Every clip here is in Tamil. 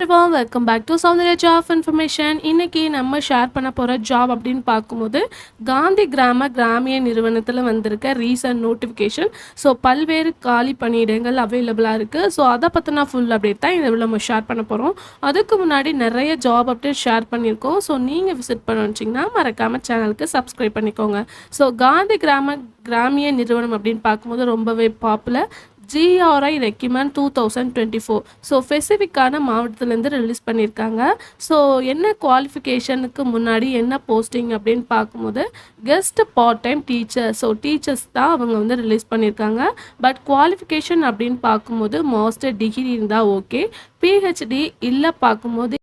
Welcome back to Soundarya job information இன்னைக்கு நம்ம ஷேர் பண்ண போகிற ஜாப் அப்படின்னு பார்க்கும்போது காந்தி கிராம கிராமிய நிறுவனத்தில் வந்திருக்க ரீசன்ட் நோட்டிஃபிகேஷன் ஸோ பல்வேறு காலி பணியிடங்கள் அவைலபிளாக இருக்குது ஸோ அதை பற்றின ஃபுல் அப்டேட் தான் இதில் நம்ம ஷேர் பண்ண போகிறோம் அதுக்கு முன்னாடி நிறைய ஜாப் அப்டேட் ஷேர் பண்ணியிருக்கோம். ஸோ நீங்கள் விசிட் பண்ணிச்சிங்கன்னா மறக்காமல் சேனலுக்கு சப்ஸ்கிரைப் பண்ணிக்கோங்க. ஸோ காந்தி கிராம கிராமிய நிறுவனம் அப்படின்னு பார்க்கும்போது ரொம்பவே popular GRI recruitment two thousand twenty four so ஸ்பெசிஃபிக்கான மாவட்டத்துலேருந்து ரிலீஸ் பண்ணியிருக்காங்க. ஸோ என்ன குவாலிஃபிகேஷனுக்கு முன்னாடி என்ன போஸ்டிங் அப்படின்னு பார்க்கும்போது guest part time teacher so teachers தான் அவங்க வந்து ரிலீஸ் பண்ணியிருக்காங்க. பட் குவாலிஃபிகேஷன் அப்படின்னு பார்க்கும்போது மாஸ்டர் டிகிரி இருந்தால் ஓகே பிஹெச்டி இல்லை பார்க்கும்போது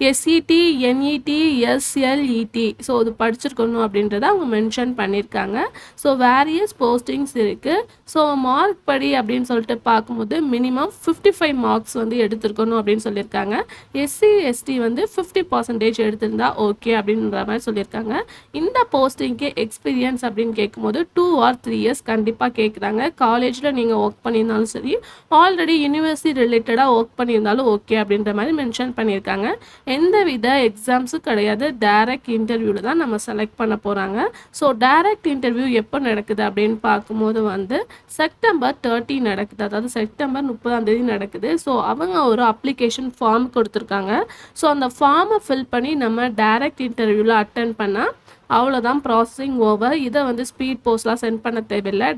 எஸ்இடி என்இடி எஸ்எல்இடி ஸோ இது படிச்சிருக்கணும் அப்படின்றத அவங்க மென்ஷன் பண்ணியிருக்காங்க ஸோ வேரியஸ் போஸ்டிங்ஸ் இருக்குது ஸோ மார்க் படி அப்படின்னு சொல்லிட்டு பார்க்கும்போது மினிமம் ஃபிஃப்டி ஃபைவ் மார்க்ஸ் வந்து எடுத்திருக்கணும் அப்படின்னு சொல்லியிருக்காங்க எஸ்சி எஸ்டி வந்து ஃபிஃப்டி பர்சன்டேஜ் எடுத்திருந்தா ஓகே அப்படின்ற மாதிரி சொல்லியிருக்காங்க இந்த போஸ்டிங்க்கு எக்ஸ்பீரியன்ஸ் அப்படின்னு கேட்கும்போது டூ ஆர் த்ரீ இயர்ஸ் கண்டிப்பாக கேட்குறாங்க காலேஜில் நீங்கள் ஒர்க் பண்ணியிருந்தாலும் சரி ஆல்ரெடி யூனிவர்சிட்டி ரிலேட்டடாக ஒர்க் பண்ணியிருந்தாலும் ஓகே அப்படின்ற மாதிரி மென்ஷன் பண்ணியிருக்காங்க எந்த வித எக்ஸாம்ஸும் கிடையாது. டேரக்ட் இன்டர்வியூவில் தான் நம்ம செலக்ட் பண்ண போகிறாங்க ஸோ டேரக்ட் இன்டர்வியூ எப்போ நடக்குது அப்படின்னு பார்க்கும்போது வந்து செப்டம்பர் தேர்ட்டி நடக்குது. அதாவது செப்டம்பர் முப்பதாம் தேதி நடக்குது. ஸோ அவங்க ஒரு அப்ளிகேஷன் ஃபார்ம் கொடுத்துருக்காங்க. ஸோ அந்த ஃபார்மை ஃபில் பண்ணி நம்ம டேரக்ட் இன்டர்வியூவில் அட்டன் பண்ணால் அவ்வளோதான் ப்ராசஸிங் ஓவர் இதை வந்து ஸ்பீட் போஸ்ட்லாம் சென்ட் பண்ண தேவையில்லை.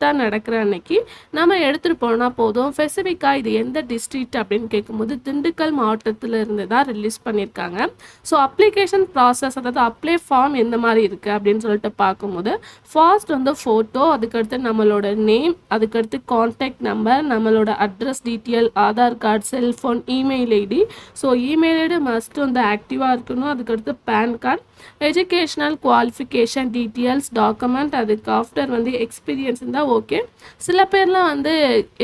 டைரக்டாக நடக்கிற அன்னைக்கு நம்ம எடுத்துகிட்டு போனால் போதும். ஸ்பெசிஃபிக்காக இது எந்த டிஸ்ட்ரிக்ட் அப்படின்னு கேட்கும்போது திண்டுக்கல் மாவட்டத்தில் இருந்து தான் ரிலீஸ் பண்ணியிருக்காங்க ஸோ அப்ளிகேஷன் ப்ராசஸ் அதாவது அப்ளை ஃபார்ம் எந்த மாதிரி இருக்குது அப்படின்னு சொல்லிட்டு பார்க்கும்போது ஃபர்ஸ்ட் வந்து ஃபோட்டோ அதுக்கடுத்து நம்மளோட நேம் அதுக்கடுத்து காண்டாக்ட் நம்பர் நம்மளோட address detail Aadhaar card cellphone email ID so email ID must வந்து ஆக்டிவாக இருக்கணும். அதுக்கடுத்து pan card educational qualification details document அதுக்கு ஆஃப்டர் வந்து எக்ஸ்பீரியன்ஸ் இருந்தால் ஓகே. சில பேர்லாம் வந்து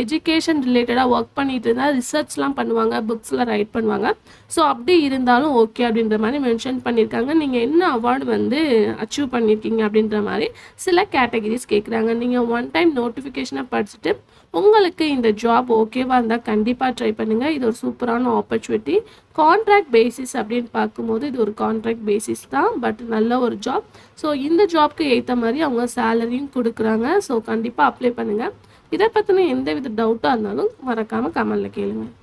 எஜுகேஷன் ரிலேட்டடாக ஒர்க் பண்ணிட்டு இருந்தால் ரிசர்ச்லாம் பண்ணுவாங்க புக்ஸ்லாம் ரைட் பண்ணுவாங்க. ஸோ அப்படி இருந்தாலும் ஓகே அப்படின்ற மாதிரி மென்ஷன் பண்ணியிருக்காங்க நீங்கள் என்ன அவார்டு வந்து அச்சீவ் பண்ணியிருக்கீங்க அப்படின்ற மாதிரி சில கேட்டகரிஸ் கேட்குறாங்க நீங்கள் ஒன் டைம் நோட்டிஃபிகேஷனை படிச்சுட்டு உங்களுக்கு இந்த ஜாப் ஓகேவாக இருந்தால் கண்டிப்பாக ட்ரை பண்ணுங்கள் இது ஒரு சூப்பரான ஆப்பர்ச்சுனிட்டி கான்ட்ராக்ட் பேசிஸ் அப்படின்னு பார்க்கும்போது இது ஒரு கான்ட்ராக்ட் பேசிஸ் தான் பட் நல்ல ஒரு ஜாப் ஸோ இந்த ஜாப்க்கு ஏற்ற மாதிரி அவங்க சேலரியும் கொடுக்குறாங்க. ஸோ கண்டிப்பாக அப்ளை பண்ணுங்கள் இதை பற்றின எந்த வித டவுட்டாக இருந்தாலும் மறக்காமல் கமெண்டில் கேளுங்கள்